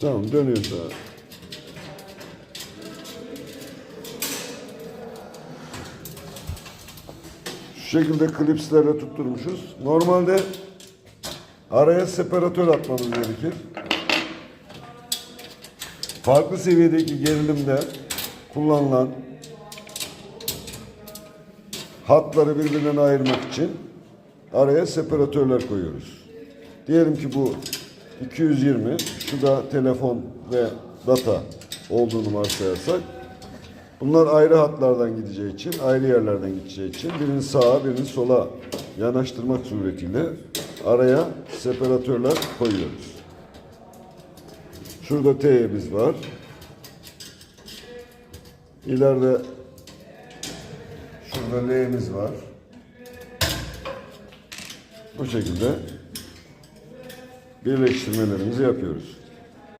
Tamam dönüyor sağa. Şu şekilde klipslerle tutturmuşuz. Normalde araya separatör atmamız gerekir. Farklı seviyedeki gerilimde kullanılan hatları birbirinden ayırmak için araya separatörler koyuyoruz. Diyelim ki bu 220, şu da telefon ve data olduğunu varsayarsak bunlar ayrı hatlardan gideceği için, ayrı yerlerden gideceği için birini sağa, birini sola yanaştırmak suretiyle araya separatörler koyuyoruz. Şurada T'miz var. İleride şurada L'miz var. Bu şekilde birleştirmelerimizi yapıyoruz.